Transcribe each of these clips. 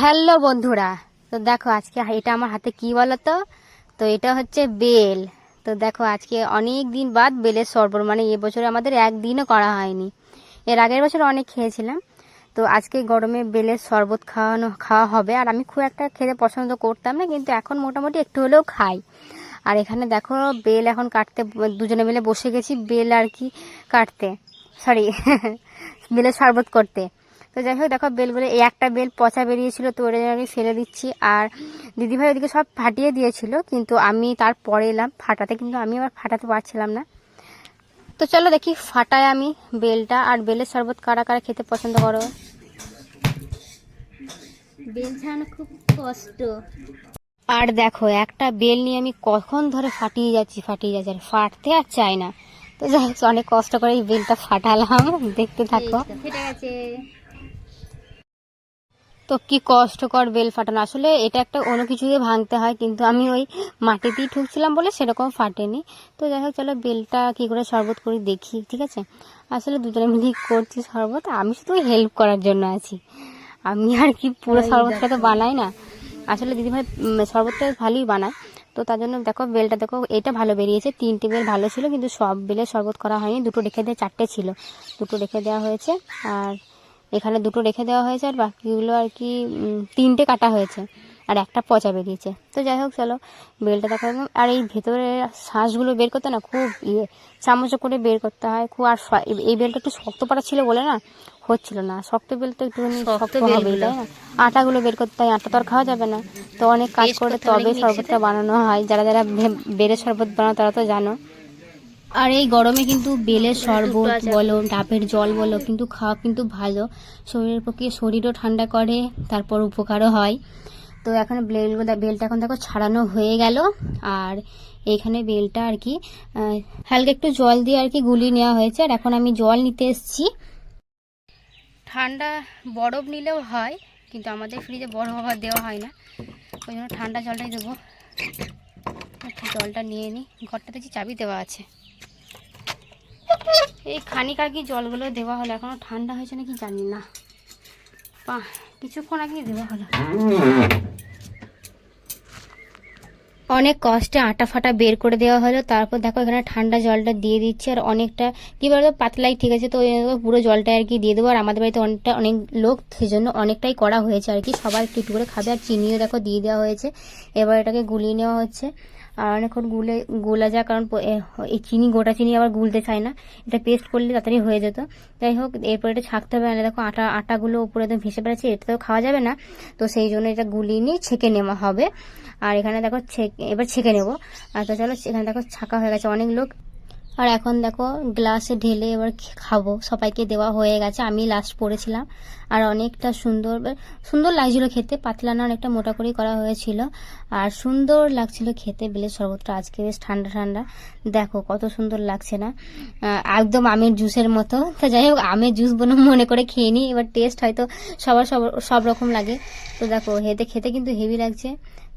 Hello বন্ধুরা, তো দেখো আজকে এটা আমার হাতে কি বলো তো তো এটা হচ্ছে বেল। তো দেখো আজকে অনেক দিন বাদ বেলের শরবত মানে এবছরে আমাদের একদিনও করা হয়নি। এর আগের বছর অনেক খেয়েছিলাম। তো আজকে গরমে বেলের শরবত খাওয়ানো, খাওয়া হবে। আর আমি খুব একটা খেতে পছন্দ করতাম না, কিন্তু এখন মোটামুটি একটু হলেও খাই। আর এখানে দেখো বেল এখন কাটতে, দুজনে মিলে বসে গেছি বেল আর কি কাটতে। সরি, বেলের শরবত করতে। তো যাই হোক দেখো বেলগুলো এই একটা বেল পচা বেরিয়েছিল তো ওটা আমি ফেলে দিচ্ছি। আর দিদিভাই ওদিকে সব ফাটিয়ে দিয়েছিল কিন্তু আমি তারপরে এলাম ফাটাতে কিন্তু আমি আবার ফাটাতে পারছিলাম না। তো চলো দেখি ফাটায় আমি বেলটা আর বেলের শরবত কারা কারা খেতে পছন্দ করো? বেল ছাড়ানো খুব কষ্ট। আর দেখো একটা বেল নিয়ে আমি কখন ধরে ফাটিয়ে যাচ্ছি ফাটিয়ে যাচ্ছি আর ফাটতে আর চাই না। তো যাই হোক অনেক কষ্ট করে এই বেলটা ফাটালাম দেখতে থাকো। ফেটে গেছে। তো কি কষ্টকর বেল ফাটানো। আসলে এটা একটা অন্য কিছু দিয়ে ভাঙতে হয় কিন্তু আমি ওই মাটিতেই ঠুকছিলাম বলে সেরকম ফাটেনি। তো যাই হোক চলো বেলটা কি করে শরবত করি দেখি ঠিক আছে? আসলে দুজনে মিলে করছি শরবত আমি শুধু হেল্প করার জন্য আছি। আমি আর কি পুরো শরবতটা তো বানাই না। আসলে দিদিভাই শরবতটা ভালোই বানায়। তো তার জন্য দেখো বেলটা দেখো এটা ভালো বেরিয়েছে। তিনটে বেল ভালো ছিল কিন্তু সব বেলে শরবত করা হয়নি। দুটো রেখে দিয়ে চারটে ছিল। দুটো রেখে দেওয়া হয়েছে আর এখানে দুটো রেখে দেওয়া হয়েছে আর বাকিগুলো আর কি তিনটে কাটা হয়েছে আর একটা পচা বেরিয়েছে। তো যাই হোক চলো বেলটা দেখা আর এই ভেতরে শ্বাসগুলো বের করতে না খুব ইয়ে চামচ করে বের করতে হয়। খুব আর এই- বেলটা একটু শক্ত পাড়া ছিল বলে না হচ্ছিল না। শক্ত বেল তো একটুখানি শক্ত হবে তাই না? আটাগুলো বের করতে হয় আটা তো আর খাওয়া যাবে না। তো অনেক কাজ করে তবে শরবতটা বানানো হয়। যারা যারা বেলের শরবত বানাও তারা তো জানো। আর এই গরমে কিন্তু বেলের শরবত বলো ডাবের জল বলো কিন্তু খাওয়া কিন্তু ভালো। শরীরের পক্ষে শরীরও ঠান্ডা করে তারপর উপকারও হয়। তো এখন বেলগুলো বেলটা এখন দেখো ছাড়ানো হয়ে গেল। আর এইখানে বেলটা আর কি হালকা একটু জল দিয়ে আর কি গুলিয়ে নেওয়া হয়েছে। আর এখন আমি জল নিতে এসেছি। ঠান্ডা বরফ নিলেও হয় কিন্তু আমাদের ফ্রিজে বরফ আবার দেওয়া হয় না। ওই জন্য ঠান্ডা জলটাই দেবো। একটু জলটা নিয়ে নিই ঘরটা দেখছি চাবি দেওয়া আছে। এই খানিক আর কি জলগুলো দেওয়া হলো, এখনও ঠান্ডা হয়েছে নাকি জানি না। কিছুক্ষণ আগে দেওয়া হলো। অনেক কষ্টে আটা ফাটা বের করে দেওয়া হলো, তারপর দেখো এখানে ঠান্ডা জলটা দিয়ে দিচ্ছি, আর অনেকটা, কি বলতো, পাতলাই ঠিক আছে, তো পুরো জলটা আর কি দিয়ে দেবো, আর আমাদের বাড়িতে অনেকটা, অনেক লোক, সেজন্য অনেকটাই করা হয়েছে আর কি, সবাই একটু করে খাবে, আর চিনিও দেখো দিয়ে দেওয়া হয়েছে। এবার এটাকে গুলিয়ে নেওয়া হচ্ছে। আর অনেকক্ষণ গুলে, গোলা যায় কারণ এই চিনি, গোটা চিনি আবার গুলতে চায় না। এটা পেস্ট করলে তাড়াতাড়ি হয়ে যেত। যাই হোক, এরপর এটা ছাঁকতে হবে না। দেখো আটা, আটাগুলো উপরে একদম ভেসে বেড়াচ্ছে, এটা তো খাওয়া যাবে না। তো সেই জন্য এটা গুলিয়ে নিয়ে ছেঁকে নেওয়া হবে। আর এখানে দেখো ছেঁকে, এবার ছেঁকে নেব। আর তো চলো, এখানে দেখো ছাঁকা হয়ে গেছে অনেক লোক। আর এখন দেখো, গ্লাসে ঢেলে এবার খাব। সবাইকে দেওয়া হয়ে গেছে, আমি লাস্ট পড়েছিলাম। আর অনেকটা সুন্দর সুন্দর লাগছিল খেতে, পাতলা না, অনেকটা মোটা করেই করা হয়েছিল। আর সুন্দর লাগছিল খেতে, বেলের শরবতটা আজকে বেশ ঠান্ডা ঠান্ডা। দেখো, কত সুন্দর লাগছে না? একদম আমের জুসের মতো। তো যাই হোক, আমের জুস বলে মনে করে খেয়ে নিই, এবার টেস্ট হয়তো সবার সব সব রকম লাগে। তো দেখো হেতে খেতে কিন্তু হেভি লাগছে।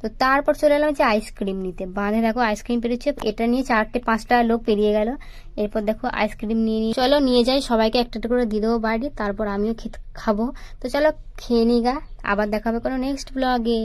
তো তারপর চলে এলাম হচ্ছে আইসক্রিম নিতে। বাঁধে দেখো আইসক্রিম পেরেছে, এটা নিয়ে চারটে পাঁচটা লোক পেরিয়ে গেল। এরপর দেখো আইসক্রিম নিয়ে নিই চলো, নিয়ে যাই, সবাইকে একটা একটা করে দিয়ে দেবো বাড়ি তারপর আমিও খেতে খাব। তো চলো, খেয়ে নিই গা, আবার দেখাবে কোনো নেক্সট ব্লগে